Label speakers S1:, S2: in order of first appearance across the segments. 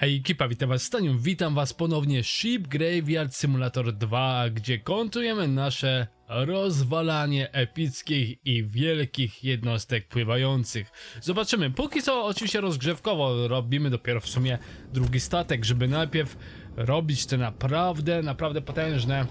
S1: Hej ekipa, witam was Staniu, witam was ponownie. Ship Graveyard Simulator 2, gdzie kontujemy nasze rozwalanie epickich i wielkich jednostek pływających. Zobaczymy, póki co oczywiście rozgrzewkowo robimy dopiero w sumie drugi statek, żeby najpierw robić te naprawdę, naprawdę potężne,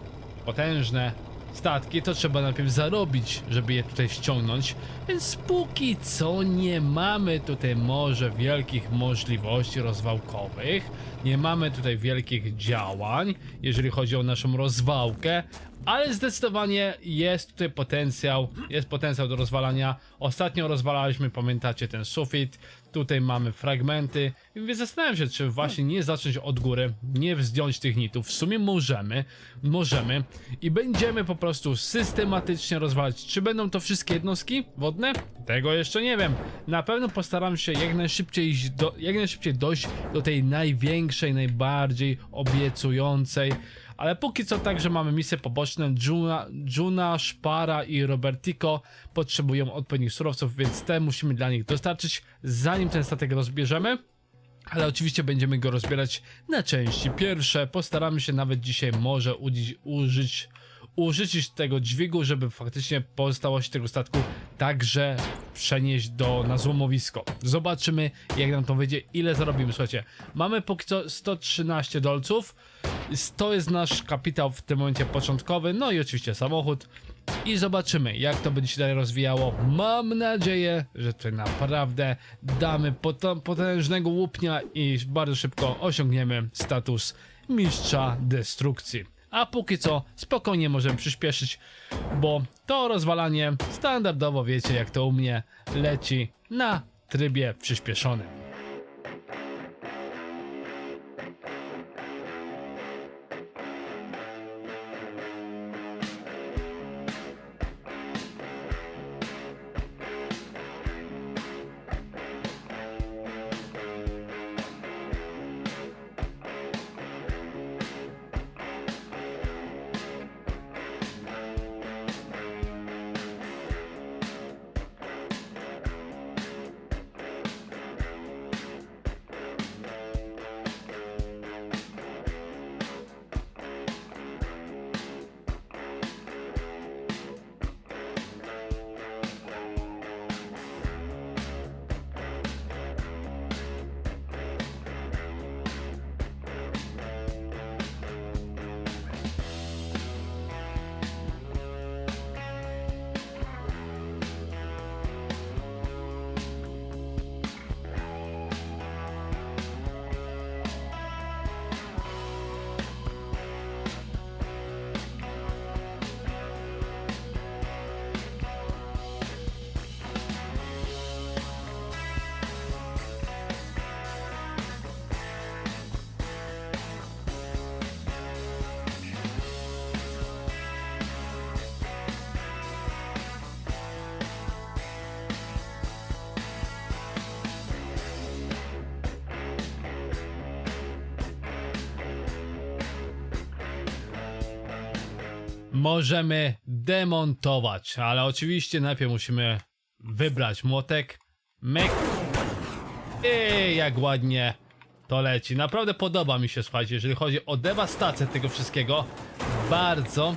S1: potężne statki, to trzeba najpierw zarobić, żeby je tutaj ściągnąć. Więc póki co nie mamy tutaj może wielkich możliwości rozwałkowych, nie mamy tutaj wielkich działań, jeżeli chodzi o naszą rozwałkę, ale zdecydowanie jest tutaj potencjał, jest potencjał do rozwalania. Ostatnio rozwalaliśmy, pamiętacie, ten sufit, tutaj mamy fragmenty, więc zastanawiam się, czy właśnie nie zacząć od góry, nie wzdjąć tych nitów. W sumie możemy, możemy i będziemy po prostu systematycznie rozwalać. Czy będą to wszystkie jednostki wodne? Tego jeszcze nie wiem. Na pewno postaram się jak najszybciej, do, jak najszybciej dojść do tej największej, najbardziej obiecującej. Ale póki co także mamy misje poboczne. Juna, Juna, Szpara i Robertico potrzebują odpowiednich surowców, więc te musimy dla nich dostarczyć, zanim ten statek rozbierzemy. Ale oczywiście będziemy go rozbierać na części pierwsze. Postaramy się nawet dzisiaj może użyć, użyć tego dźwigu, żeby faktycznie pozostałości tego statku także przenieść do, na złomowisko. Zobaczymy jak nam to wyjdzie, ile zarobimy. Słuchajcie, mamy póki co 113 dolców. To jest nasz kapitał w tym momencie początkowy, no i oczywiście samochód. I zobaczymy, jak to będzie się dalej rozwijało. Mam nadzieję, że tutaj naprawdę damy pot- potężnego łupnia i bardzo szybko osiągniemy status mistrza destrukcji. A póki co spokojnie możemy przyspieszyć, bo to rozwalanie standardowo wiecie jak to u mnie leci na trybie przyspieszonym. Możemy demontować, ale oczywiście najpierw musimy wybrać młotek, myk i jak ładnie to leci. Naprawdę podoba mi się, słuchajcie, jeżeli chodzi o dewastację tego wszystkiego, bardzo,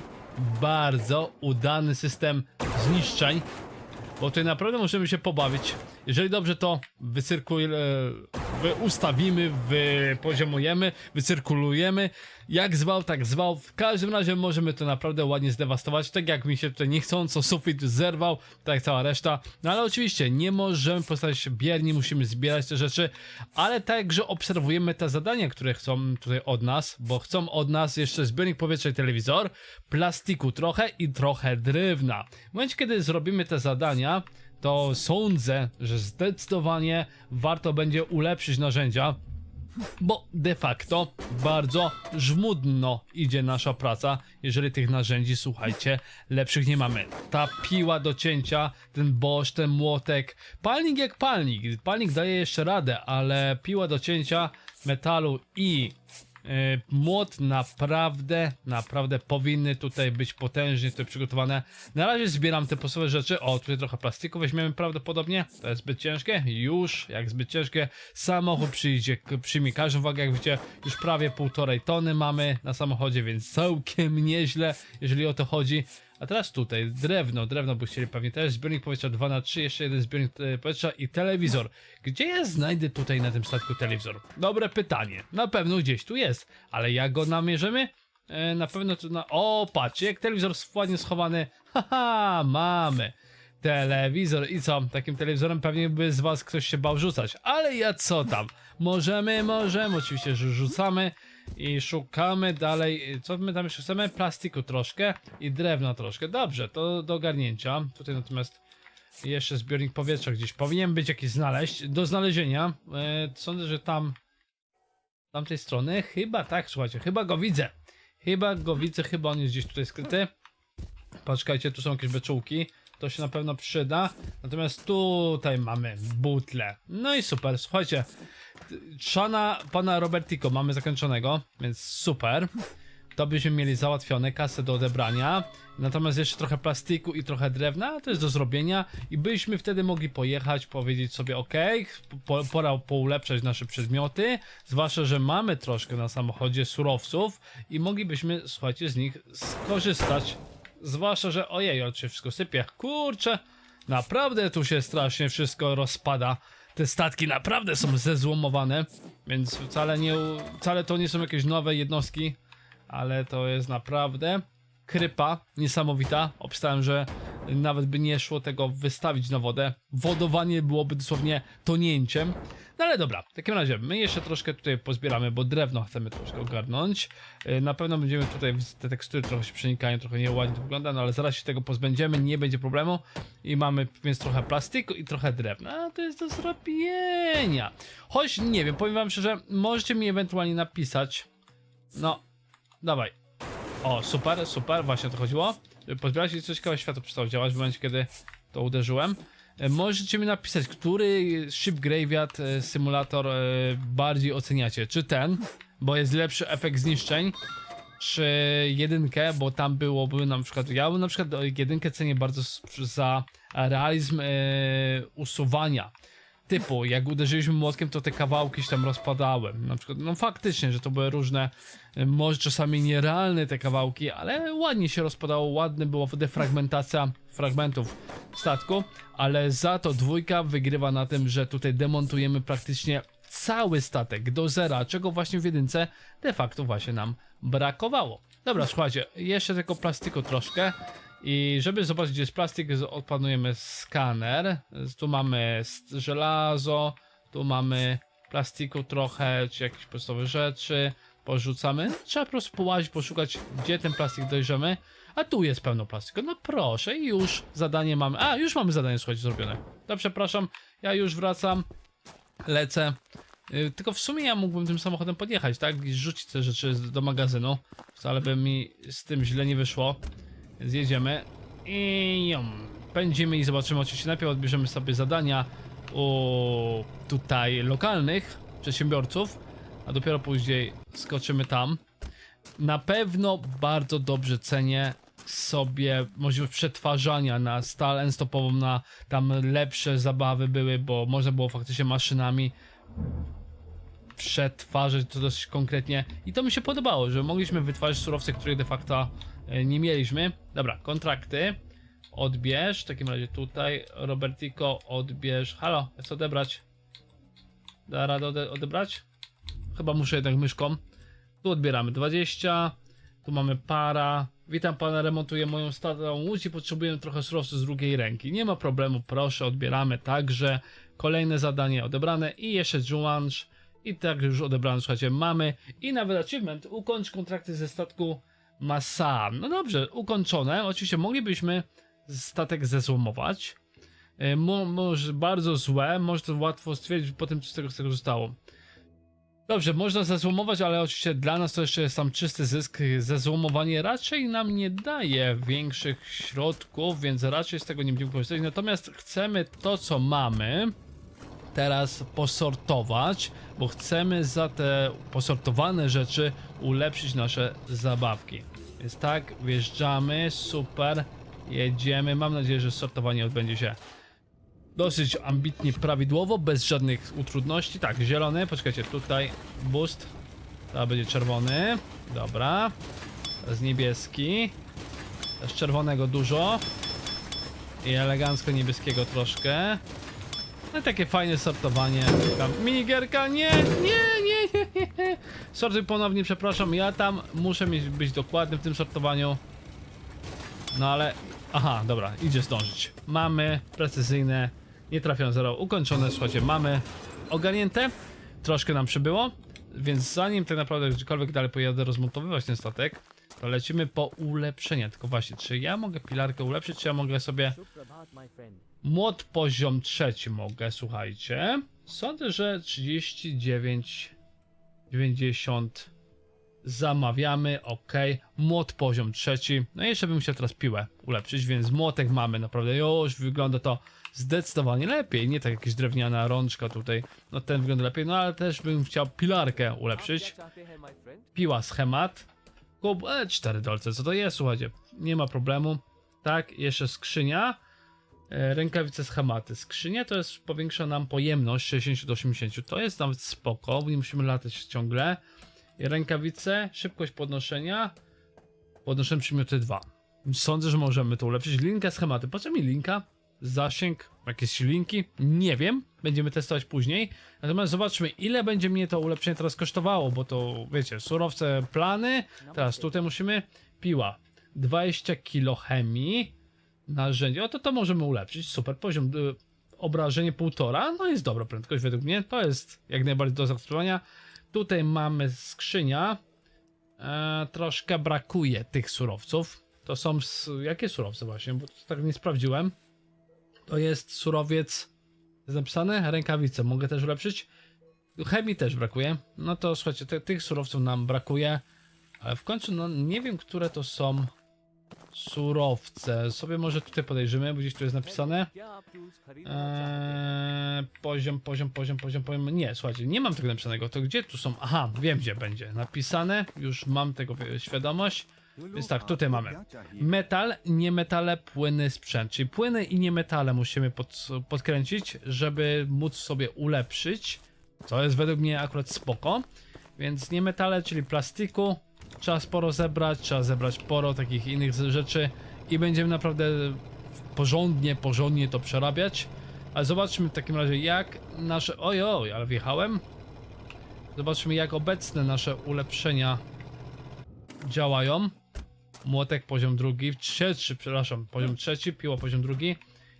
S1: bardzo udany system zniszczeń, bo tutaj naprawdę możemy się pobawić. Jeżeli dobrze to wycyrkuj, e, ustawimy, wypoziomujemy, wycyrkulujemy. Jak zwał, tak zwał. W każdym razie możemy to naprawdę ładnie zdewastować. Tak jak mi się tutaj niechcąco sufit zerwał, tak jak cała reszta. No ale oczywiście nie możemy postawić się bierni, musimy zbierać te rzeczy, ale także obserwujemy te zadania, które chcą tutaj od nas, bo chcą od nas jeszcze zbiornik powietrza i telewizor, plastiku trochę i trochę drewna. W momencie, kiedy zrobimy te zadania, to sądzę, że zdecydowanie warto będzie ulepszyć narzędzia, bo de facto bardzo żmudno idzie nasza praca, jeżeli tych narzędzi, słuchajcie, lepszych nie mamy. Ta piła do cięcia, ten boż, ten młotek, palnik jak palnik, palnik daje jeszcze radę, ale piła do cięcia metalu i Młot naprawdę, naprawdę powinny tutaj być potężnie tutaj przygotowane. Na razie zbieram te podstawowe rzeczy. O, tutaj trochę plastiku weźmiemy prawdopodobnie. To jest zbyt ciężkie. Już, jak zbyt ciężkie. Samochód przyjdzie, przyjmie każdą uwagę. Jak widzicie, już prawie półtorej tony mamy na samochodzie, więc całkiem nieźle, jeżeli o to chodzi. A teraz tutaj, drewno, drewno by chcieli pewnie też, zbiornik powietrza 2 na 3 jeszcze jeden zbiornik e, powietrza i telewizor. Gdzie ja znajdę tutaj na tym statku telewizor? Dobre pytanie. Na pewno gdzieś tu jest, ale jak go namierzymy? E, na pewno tu na... O, patrzcie, jak telewizor ładnie schowany. Haha, mamy. Telewizor i co? Takim telewizorem pewnie by z was ktoś się bał rzucać, ale ja co tam? Możemy, możemy, oczywiście, że rzucamy i szukamy dalej. Co my tam jeszcze chcemy? Plastiku troszkę i drewna troszkę. Dobrze, to do ogarnięcia. Tutaj natomiast jeszcze zbiornik powietrza gdzieś powinien być jakiś znaleźć. Do znalezienia. E, sądzę, że tam. Tamtej strony. Chyba tak, słuchajcie, chyba go widzę. Chyba go widzę, chyba on jest gdzieś tutaj skryty. Patrzajcie, tu są jakieś beczułki. To się na pewno przyda. Natomiast tutaj mamy butle. No i super, słuchajcie. Szana pana Robertico mamy zakończonego, więc super. To byśmy mieli załatwione, kasę do odebrania. Natomiast jeszcze trochę plastiku i trochę drewna, to jest do zrobienia. I byśmy wtedy mogli pojechać, powiedzieć sobie ok, po, pora poulepszać nasze przedmioty. Zwłaszcza, że mamy troszkę na samochodzie surowców i moglibyśmy, słuchajcie, z nich skorzystać. Zwłaszcza, że ojej, on się wszystko sypie. Kurczę, naprawdę tu się strasznie wszystko rozpada. Te statki naprawdę są zezłomowane, więc wcale nie, wcale to nie są jakieś nowe jednostki, ale to jest naprawdę krypa niesamowita. Obstałem, że nawet by nie szło tego wystawić na wodę. Wodowanie byłoby dosłownie tonięciem. No ale dobra, w takim razie my jeszcze troszkę tutaj pozbieramy, bo drewno chcemy troszkę ogarnąć. Yy, Na pewno będziemy tutaj, te tekstury trochę się przenikają, trochę nieładnie to wygląda, no ale zaraz się tego pozbędziemy, nie będzie problemu. I mamy więc trochę plastiku i trochę drewna. A to jest do zrobienia. Choć nie wiem, powiem wam szczerze, możecie mi ewentualnie napisać. No, dawaj. O, super, super, właśnie o to chodziło. Pozbierać i coś ciekawe światło przestało działać w momencie, kiedy to uderzyłem. E, Możecie mi napisać, który Ship Graveyard e, Simulator e, bardziej oceniacie. Czy ten, bo jest lepszy efekt zniszczeń, czy jedynkę, bo tam byłoby na przykład, ja bym na przykład jedynkę cenię bardzo za realizm usuwania. Typu, jak uderzyliśmy młotkiem, to te kawałki się tam rozpadały. Na przykład, no faktycznie, że to były różne, e, może czasami nierealne te kawałki, ale ładnie się rozpadało, ładny była defragmentacja fragmentów statku, ale za to dwójka wygrywa na tym, że tutaj demontujemy praktycznie cały statek do zera, czego właśnie w jedynce de facto właśnie nam brakowało. Dobra, słuchajcie, jeszcze tylko plastiku troszkę. I żeby zobaczyć, gdzie jest plastik, odpanujemy skaner. Tu mamy żelazo, tu mamy plastiku trochę, czy jakieś podstawowe rzeczy. Porzucamy. Trzeba po prostu połazić, poszukać, gdzie ten plastik dojrzymy. A tu jest pełno plastiku. No proszę, już zadanie mamy. A, już mamy zadanie, słuchajcie, zrobione. To przepraszam, ja już wracam, lecę. Y, Tylko w sumie ja mógłbym tym samochodem podjechać, tak? I rzucić te rzeczy do magazynu. Wcale by mi z tym źle nie wyszło. Zjedziemy i ją pędzimy i zobaczymy. Oczywiście najpierw odbierzemy sobie zadania u tutaj lokalnych przedsiębiorców, a dopiero później skoczymy tam. Na pewno bardzo dobrze cenię sobie możliwość przetwarzania na stal enstopową, na tam lepsze zabawy były, bo można było faktycznie maszynami przetwarzać to dosyć konkretnie i to mi się podobało, że mogliśmy wytwarzać surowce, których de facto nie mieliśmy. Dobra, kontrakty. Odbierz, w takim razie tutaj, Robertico, odbierz. Halo, chcę odebrać. Da radę ode odebrać? Chyba muszę jednak myszką. Tu odbieramy 20. Tu mamy para. Witam pana, remontuję moją starą łódź i potrzebuję trochę surowców z drugiej ręki. Nie ma problemu, proszę, odbieramy także. Kolejne zadanie odebrane i jeszcze Jumange. I tak już odebrane, słuchajcie, mamy. I nawet achievement, ukończ kontrakty ze statku Masa. No dobrze, ukończone. Oczywiście moglibyśmy statek zezłomować. E, Mo, może bardzo złe, może to łatwo stwierdzić po tym, co z tego, z tego zostało. Dobrze, można zezłomować, ale oczywiście dla nas to jeszcze jest tam czysty zysk. Zezłomowanie raczej nam nie daje większych środków, więc raczej z tego nie będziemy korzystać. Natomiast chcemy to, co mamy. teraz posortować, bo chcemy za te posortowane rzeczy ulepszyć nasze zabawki. Więc tak, wjeżdżamy, super, jedziemy. Mam nadzieję, że sortowanie odbędzie się dosyć ambitnie, prawidłowo, bez żadnych utrudności. Tak, zielony, poczekajcie, tutaj boost, to będzie czerwony, dobra. Teraz niebieski, też czerwonego dużo i elegancko niebieskiego troszkę. No i takie fajne sortowanie. Tam minigierka, nie, nie, Sortuj ponownie, przepraszam, ja tam muszę mieć, być dokładny w tym sortowaniu. No ale, aha, dobra, idzie zdążyć. Mamy precyzyjne, nie trafią zero, ukończone, słuchajcie, mamy ogarnięte. Troszkę nam przybyło, więc zanim tak naprawdę gdziekolwiek dalej pojadę rozmontowywać ten statek, to lecimy po ulepszenia. Tylko właśnie, czy ja mogę pilarkę ulepszyć, czy ja mogę sobie. Młot poziom trzeci mogę, słuchajcie. Sądzę, że 39 90. Zamawiamy, ok. Młot poziom trzeci. No i jeszcze bym chciał teraz piłę ulepszyć, więc młotek mamy naprawdę. Już wygląda to zdecydowanie lepiej. Nie tak jakieś drewniana rączka tutaj. No ten wygląda lepiej, no ale też bym chciał pilarkę ulepszyć. Piła schemat. Kup, e, 4 dolce, co to jest, słuchajcie. Nie ma problemu. Tak, jeszcze skrzynia. E, rękawice schematy. Skrzynia to jest powiększa nam pojemność 60 do 80. To jest nawet spoko, nie musimy latać ciągle. Rękawice, szybkość podnoszenia. Podnoszenie przymioty 2. Sądzę, że możemy to ulepszyć. Linka schematy. Po co mi linka? Zasięg, jakieś linki? Nie wiem. Będziemy testować później. Natomiast zobaczmy, ile będzie mnie to ulepszenie teraz kosztowało, bo to, wiecie, surowce, plany. Teraz tutaj musimy. Piła. 20 kilo chemii. Narzędzie. O, to to możemy ulepszyć. Super. Poziom y, obrażenie 1,5. No jest dobra prędkość według mnie. To jest jak najbardziej do zaakceptowania. Tutaj mamy skrzynia. E, troszkę brakuje tych surowców. To są. Jakie surowce właśnie? Bo tak nie sprawdziłem. To jest surowiec. Jest napisane? Rękawice. Mogę też ulepszyć. Chemii też brakuje. No to słuchajcie, te, tych surowców nam brakuje. Ale w końcu, no nie wiem, które to są Surowce. Sobie może tutaj podejrzymy, bo gdzieś tu jest napisane. Eee, poziom, poziom, poziom, poziom, poziom. Nie, słuchajcie, nie mam tego napisanego. To gdzie tu są? Aha, wiem gdzie będzie. Napisane, już mam tego e, świadomość. Więc tak, tutaj mamy. Metal, niemetale, płyny, sprzęt. Czyli płyny i niemetale musimy pod, podkręcić, żeby móc sobie ulepszyć. Co jest według mnie akurat spoko. Więc niemetale, czyli plastiku, Trzeba sporo zebrać, trzeba zebrać sporo takich innych rzeczy i będziemy naprawdę porządnie, porządnie to przerabiać. Ale zobaczmy w takim razie jak nasze... Oj, oj, ale wjechałem. Zobaczmy jak obecne nasze ulepszenia działają. Młotek poziom drugi, trzeci, przepraszam, poziom trzeci, piła poziom drugi.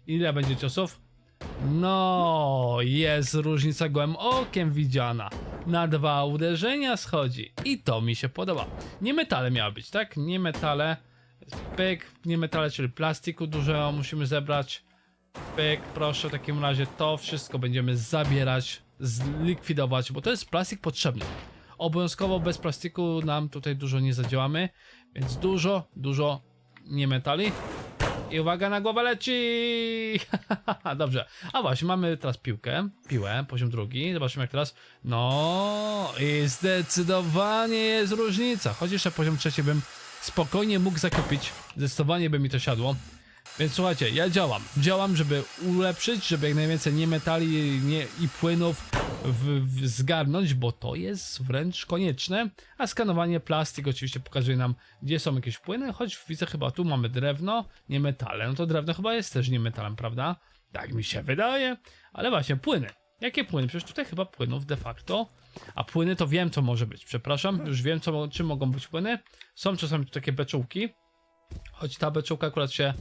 S1: Ile będzie ciosów? No, jest różnica gołym okiem widziana. Na dwa uderzenia schodzi i to mi się podoba. Nie metale miały być, tak? Nie metale. Pyk, nie metale, czyli plastiku dużo musimy zebrać. Pyk, proszę, w takim razie to wszystko będziemy zabierać, zlikwidować, bo to jest plastik potrzebny. Obowiązkowo bez plastiku nam tutaj dużo nie zadziałamy, więc dużo, dużo nie metali. I uwaga, na głowę leci! Dobrze. A właśnie, mamy teraz piłkę, piłę, poziom drugi. Zobaczymy jak teraz. No i zdecydowanie jest różnica. Choć jeszcze poziom trzeci bym spokojnie mógł zakupić. Zdecydowanie by mi to siadło. Więc słuchajcie, ja działam. Działam, żeby ulepszyć, żeby jak najwięcej nie metali nie, i płynów w, w zgarnąć, bo to jest wręcz konieczne. A skanowanie plastik oczywiście pokazuje nam, gdzie są jakieś płyny, choć widzę chyba tu mamy drewno, nie metale. No to drewno chyba jest też nie metalem, prawda? Tak mi się wydaje. Ale właśnie, płyny. Jakie płyny? Przecież tutaj chyba płynów de facto. A płyny to wiem, co może być. Przepraszam, już wiem, co, czym mogą być płyny. Są czasami tu takie beczułki. Choć ta beczułka akurat się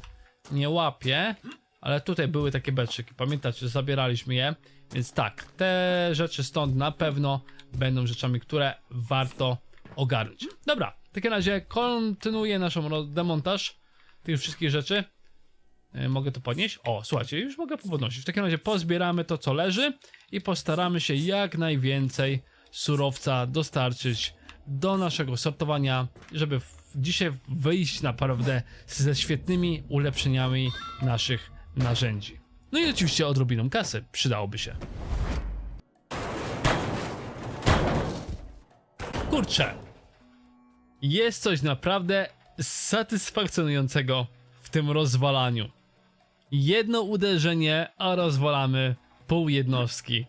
S1: nie łapie, ale tutaj były takie beczyki. Pamiętacie, zabieraliśmy je. Więc tak, te rzeczy stąd na pewno będą rzeczami, które warto ogarnąć. Dobra, w takim razie kontynuuję naszą demontaż tych wszystkich rzeczy. E, Mogę to podnieść? O, słuchajcie, już mogę podnosić. W takim razie pozbieramy to, co leży i postaramy się jak najwięcej surowca dostarczyć do naszego sortowania, żeby dzisiaj wyjść naprawdę ze świetnymi ulepszeniami naszych narzędzi. No i oczywiście odrobiną kasy przydałoby się. Kurczę. Jest coś naprawdę satysfakcjonującego w tym rozwalaniu. Jedno uderzenie, a rozwalamy pół jednostki.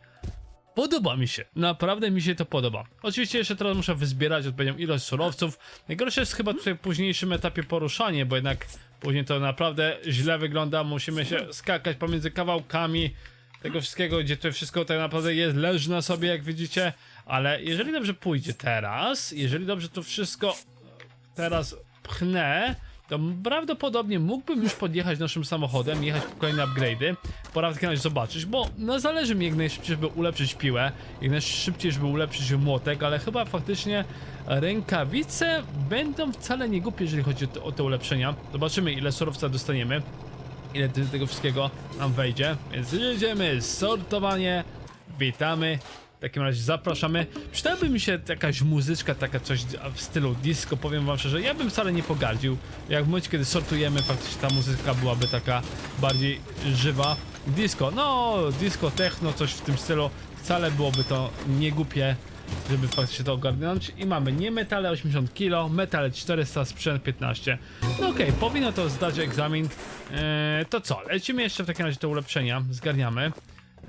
S1: Podoba mi się, naprawdę mi się to podoba. Oczywiście jeszcze teraz muszę wyzbierać odpowiednią ilość surowców. Najgorsze jest chyba tutaj w późniejszym etapie poruszanie, bo jednak później to naprawdę źle wygląda. Musimy się skakać pomiędzy kawałkami tego wszystkiego, gdzie to wszystko tak naprawdę jest, leży na sobie, jak widzicie. Ale jeżeli dobrze pójdzie teraz, jeżeli dobrze to wszystko teraz pchnę, to prawdopodobnie mógłbym już podjechać naszym samochodem, jechać po kolejne upgrade'y. Pora w zobaczyć, bo no zależy mi jak najszybciej, żeby ulepszyć piłę, jak najszybciej, żeby ulepszyć młotek, ale chyba faktycznie rękawice będą wcale nie głupie, jeżeli chodzi o te, o te ulepszenia. Zobaczymy ile surowca dostaniemy, ile tego wszystkiego nam wejdzie. Więc jedziemy, sortowanie, witamy. W takim razie zapraszamy. Przydałaby mi się jakaś muzyczka, taka coś w stylu disco, powiem wam szczerze, ja bym wcale nie pogardził. Jak w momencie, kiedy sortujemy, faktycznie ta muzyka byłaby taka bardziej żywa. Disco, no disco, techno, coś w tym stylu, wcale byłoby to niegłupie, żeby faktycznie to ogarnąć. I mamy nie metale 80 kg, metale 400, sprzęt 15. No okej, powinno to zdać egzamin. Eee, to co, lecimy jeszcze w takim razie te ulepszenia, zgarniamy.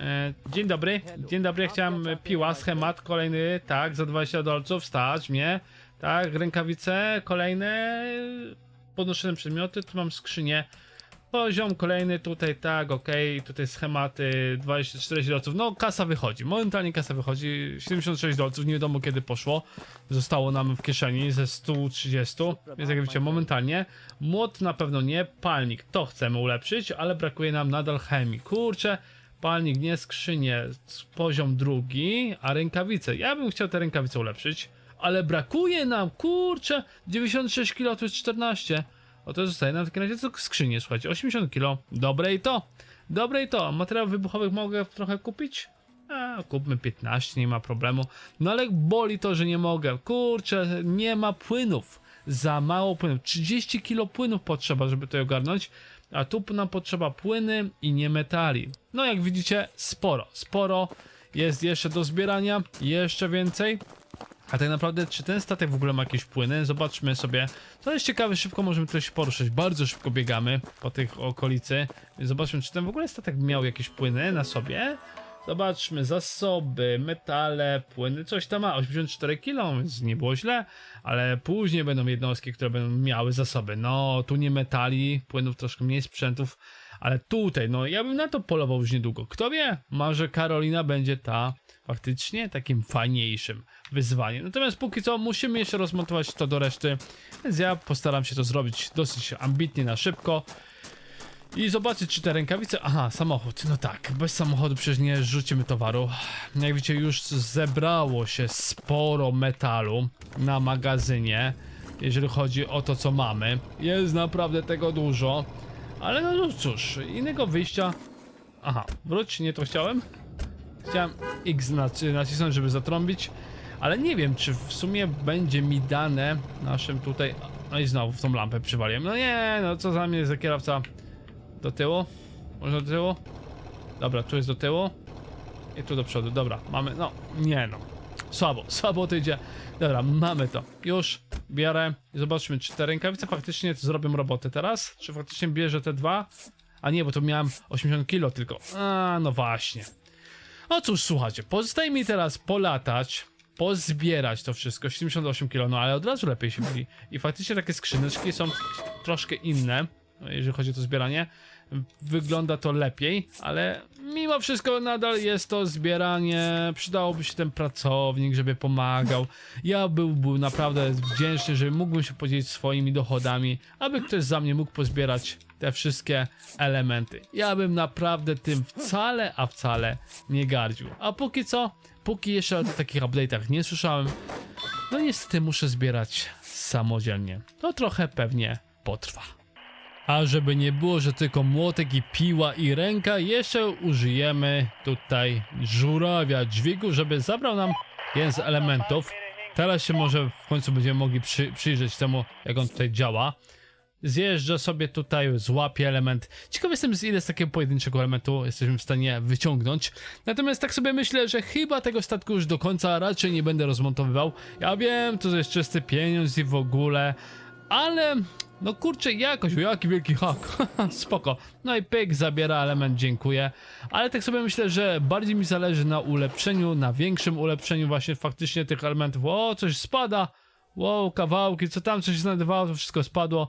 S1: E, dzień dobry, dzień dobry, chciałem piła, schemat kolejny, tak, za 20 dolców, stać mnie, tak, rękawice, kolejne, podnoszone przedmioty, tu mam skrzynię, poziom kolejny, tutaj. Tak, okej, tutaj schematy, 24 dolców, no kasa wychodzi, momentalnie kasa wychodzi, 76 dolców, nie wiadomo kiedy poszło, zostało nam w kieszeni ze 130, więc jak widzicie, momentalnie, młot na pewno nie, palnik, to chcemy ulepszyć, ale brakuje nam nadal chemii, kurczę, palnik, nie skrzynię, s- poziom drugi, a rękawice. Ja bym chciał te rękawice ulepszyć, ale brakuje nam, kurczę, 96 kg to jest 14. O to zostaje nam w takim razie co skrzynie, słuchajcie, 80 kg. Dobre i to, dobre i to. Materiałów wybuchowych mogę trochę kupić? A, kupmy 15, nie ma problemu. No ale boli to, że nie mogę. Kurczę, nie ma płynów. Za mało płynów. 30 kg płynów potrzeba, żeby to ogarnąć. A tu nam potrzeba płyny i nie metali. No jak widzicie, sporo, sporo jest jeszcze do zbierania, jeszcze więcej. A tak naprawdę, czy ten statek w ogóle ma jakieś płyny? Zobaczmy sobie. To jest ciekawe, szybko możemy się poruszyć. Bardzo szybko biegamy po tych okolicy. Zobaczmy, czy ten w ogóle statek miał jakieś płyny na sobie. Zobaczmy, zasoby, metale, płyny, coś tam ma. 84 kg, więc nie było źle, ale później będą jednostki, które będą miały zasoby. No, tu nie metali, płynów troszkę mniej, sprzętów, ale tutaj, no ja bym na to polował już niedługo. Kto wie, może Karolina będzie ta faktycznie takim fajniejszym wyzwaniem. Natomiast póki co musimy jeszcze rozmontować to do reszty, więc ja postaram się to zrobić dosyć ambitnie, na szybko. I zobaczyć, czy te rękawice. Aha, samochód. No tak, bez samochodu przecież nie rzucimy towaru. Jak widzicie, już zebrało się sporo metalu na magazynie, jeżeli chodzi o to, co mamy. Jest naprawdę tego dużo, ale no cóż, innego wyjścia. Aha, wróć, nie to chciałem. Chciałem X naci- nacisnąć, żeby zatrąbić, ale nie wiem, czy w sumie będzie mi dane naszym tutaj. No i znowu w tą lampę przywaliłem. No nie, no co za mnie za kierowca. Do tyłu? Może do tyłu? Dobra, tu jest do tyłu. I tu do przodu. Dobra, mamy. No, nie no. Słabo, słabo to idzie. Dobra, mamy to. Już biorę. i Zobaczmy, czy te rękawice faktycznie zrobią robotę teraz. Czy faktycznie bierze te dwa? A nie, bo to miałem 80 kilo tylko. A, no właśnie. No cóż, słuchajcie, pozostaje mi teraz polatać, pozbierać to wszystko, 78 kg, no ale od razu lepiej się mówi. I faktycznie takie skrzyneczki są troszkę inne, jeżeli chodzi o to zbieranie. Wygląda to lepiej, ale mimo wszystko nadal jest to zbieranie. Przydałoby się ten pracownik, żeby pomagał. Ja byłbym naprawdę wdzięczny, żeby mógłbym się podzielić swoimi dochodami, aby ktoś za mnie mógł pozbierać te wszystkie elementy. Ja bym naprawdę tym wcale, a wcale nie gardził. A póki co, póki jeszcze o takich update'ach nie słyszałem, no niestety muszę zbierać samodzielnie. To trochę pewnie potrwa. A żeby nie było, że tylko młotek i piła i ręka, jeszcze użyjemy tutaj żurawia dźwigu, żeby zabrał nam jeden z elementów. Teraz się może w końcu będziemy mogli przy, przyjrzeć temu, jak on tutaj działa. zjeżdża sobie tutaj, złapie element. Ciekaw jestem z ile z takiego pojedynczego elementu jesteśmy w stanie wyciągnąć. Natomiast tak sobie myślę, że chyba tego statku już do końca raczej nie będę rozmontowywał. Ja wiem, to jest czysty pieniądz i w ogóle, ale no kurczę, jakoś, jaki wielki hak, spoko. No i pyk, zabiera element, dziękuję. Ale tak sobie myślę, że bardziej mi zależy na ulepszeniu, na większym ulepszeniu właśnie faktycznie tych elementów. O, coś spada, wow, kawałki, co tam coś znajdowało, to wszystko spadło.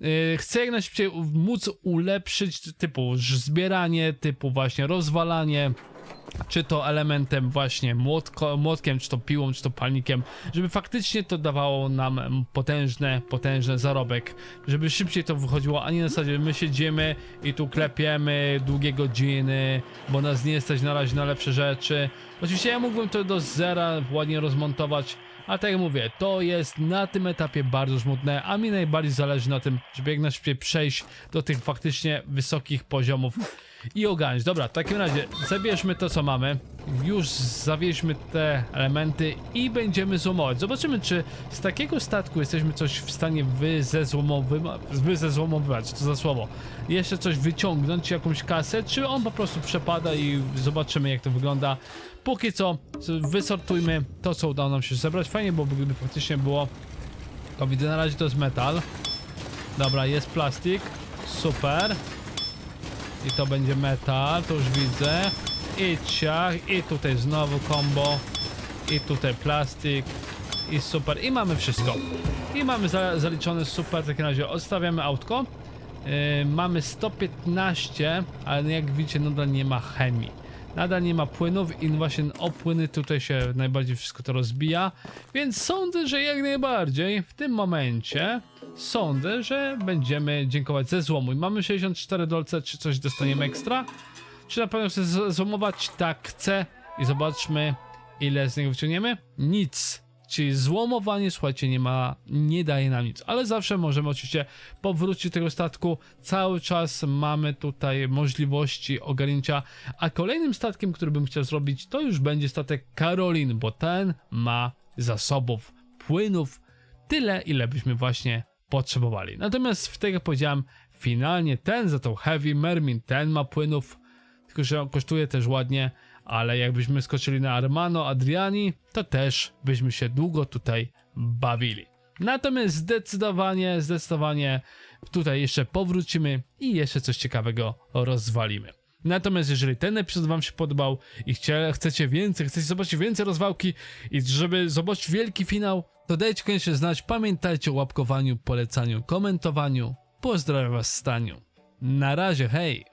S1: Yy, Chcę jak najszybciej móc ulepszyć typu zbieranie, typu właśnie rozwalanie, czy to elementem właśnie młotko, młotkiem, czy to piłą, czy to palnikiem, żeby faktycznie to dawało nam potężne, potężny zarobek, żeby szybciej to wychodziło, a nie na zasadzie my siedzimy i tu klepiemy długie godziny, bo nas nie stać na razie na lepsze rzeczy. Oczywiście ja mógłbym to do zera ładnie rozmontować, a tak jak mówię, to jest na tym etapie bardzo żmudne, a mi najbardziej zależy na tym, żeby jak najszybciej przejść do tych faktycznie wysokich poziomów i ogarnąć. Dobra, w takim razie zabierzmy to, co mamy. Już zawieźmy te elementy i będziemy złomować. Zobaczymy, czy z takiego statku jesteśmy coś w stanie wyzezłomowywać. Co za słowo. Jeszcze coś wyciągnąć, jakąś kasę, czy on po prostu przepada i zobaczymy, jak to wygląda. Póki co, wysortujmy to, co udało nam się zebrać. Fajnie byłoby, gdyby faktycznie było. To widzę, na razie to jest metal. Dobra, jest plastik. Super. I to będzie metal, to już widzę. I ciach, i tutaj znowu combo. I tutaj plastik. I super. I mamy wszystko. I mamy za, zaliczone super. W takim razie odstawiamy autko. Yy, mamy 115, ale jak widzicie nadal nie ma chemii. Nadal nie ma płynów i właśnie o płyny tutaj się najbardziej wszystko to rozbija. Więc sądzę, że jak najbardziej w tym momencie sądzę, że będziemy dziękować ze złomu. I mamy 64 dolce, czy coś dostaniemy ekstra? Czy na pewno chcę złomować? Tak, chcę. I zobaczmy, ile z niego wyciągniemy. Nic. Czyli złomowanie, słuchajcie, nie ma, nie daje nam nic. Ale zawsze możemy oczywiście powrócić do tego statku. Cały czas mamy tutaj możliwości ogarnięcia. A kolejnym statkiem, który bym chciał zrobić, to już będzie statek Karolin, bo ten ma zasobów płynów tyle, ile byśmy właśnie potrzebowali. Natomiast w tego jak powiedziałem, finalnie ten za tą Heavy Mermin, ten ma płynów, tylko że kosztuje też ładnie, ale jakbyśmy skoczyli na Armano Adriani, to też byśmy się długo tutaj bawili. Natomiast zdecydowanie, zdecydowanie tutaj jeszcze powrócimy i jeszcze coś ciekawego rozwalimy. Natomiast jeżeli ten epizod wam się podobał i chcie, chcecie więcej, chcecie zobaczyć więcej rozwałki i żeby zobaczyć wielki finał, to dajcie koniecznie znać. Pamiętajcie o łapkowaniu, polecaniu, komentowaniu. Pozdrawiam was Staniu. Na razie, hej!